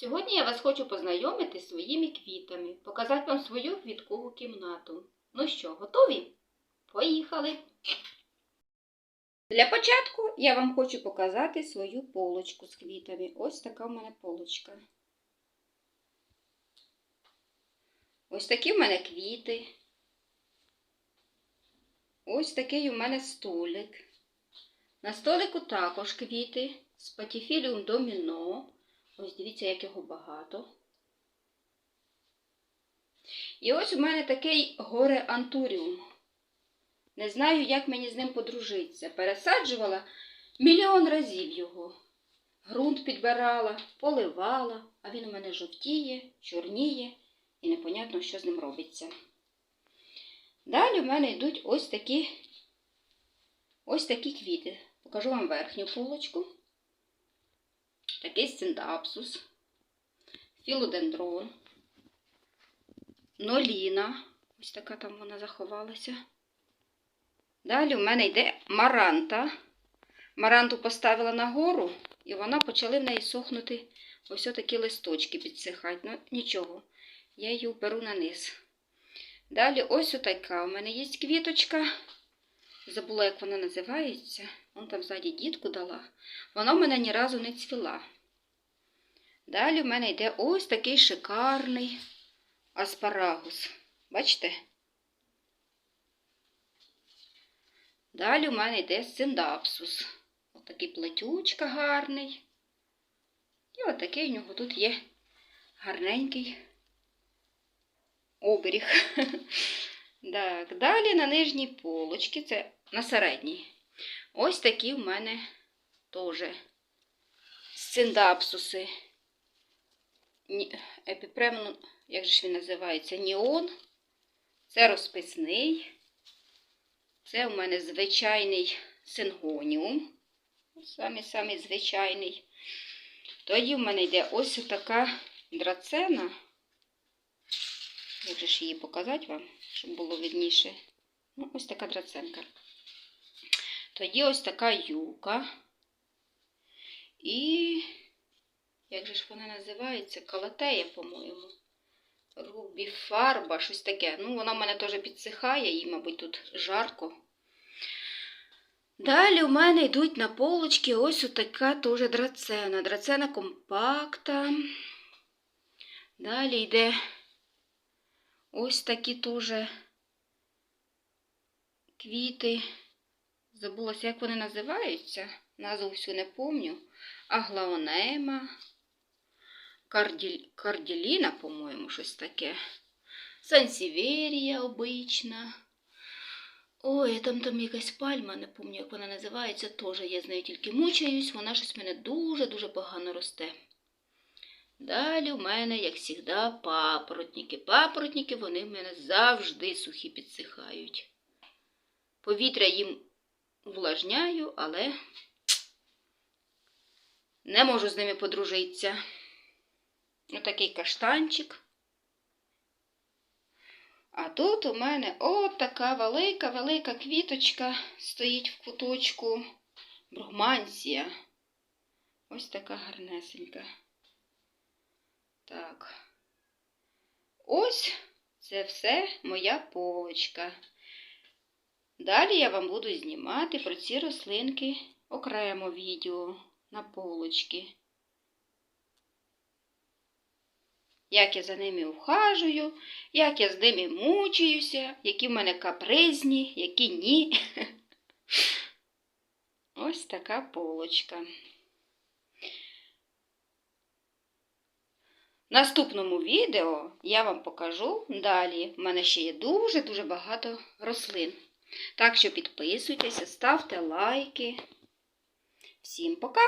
Сьогодні я вас хочу познайомити з своїми квітами, показати вам свою квіткову кімнату. Ну що, готові? Поїхали! Для початку я вам хочу показати свою полочку з квітами. Ось така в мене полочка. Ось такі в мене квіти. Ось такий у мене столик. На столику також квіти з патіфіліум доміно. Ось дивіться, як його багато. І ось у мене такий горе антуріум. Не знаю, як мені з ним подружитися. Пересаджувала мільйон разів його. Грунт підбирала, поливала, а він у мене жовтіє, чорніє і непонятно, що з ним робиться. Далі в мене йдуть ось такі ось такі квіти. Покажу вам верхню полочку. Такий сциндапсус, філодендрон, ноліна. Ось така там вона заховалася. Далі в мене йде маранта. Маранту поставила нагору, і вона почали в неї сохнути ось такі листочки підсихати. Ну, нічого, я її беру на низ. Далі ось отака. У мене є квіточка. Забула, як вона називається. Вон там ззаді дітку дала. Вона в мене ні разу не цвіла. Далі в мене йде ось такий шикарний аспарагус. Бачите? Далі в мене йде синдапсус. Ось такий плетючка гарний. І от такий у нього тут є гарненький оберіг. Так, далі на нижній полочці, це на середній. Ось такі в мене теж сциндапсуси. Епіпремон, як же ж він називається? Ніон. Це розписний. Це у мене звичайний сингоніум. Самий-самий звичайний. Тоді в мене йде ось така драцена. Як же ж її показати вам, щоб було видніше? Ну, ось така драценка. Тоді ось така юка. І, як же ж вона називається? Калатея, по-моєму. Рубі фарба, щось таке. Ну, вона в мене теж підсихає, їй, мабуть, тут жарко. Далі у мене йдуть на полочки ось така теж драцена. Драцена компакта. Далі йде ось такі теж квіти. Забулася, як вони називаються. Назву всю не помню. Аглаонема. Карділь... Карділіна, по-моєму, щось таке. Сансіверія обична. Ой, там там якась пальма, не пам'ятаю, як вона називається, теж я з нею тільки мучаюсь, вона щось в мене дуже-дуже погано росте. Далі в мене, як завжди, папоротники. Папоротники, вони в мене завжди сухі підсихають. Повітря їм увлажняю, але не можу з ними подружитися. Отакий каштанчик. А тут у мене от така велика-велика квіточка стоїть в куточку Бругмансія. Ось така гарнесенька. Так. Ось це все моя полочка. Далі я вам буду знімати про ці рослинки окремо відео на полочки. Як я за ними ухажую, як я з ними мучуюся, які в мене капризні, які ні. Ось така полочка. В наступному відео я вам покажу далі. У мене ще є дуже-дуже багато рослин. Так що підписуйтеся, ставте лайки. Всім пока!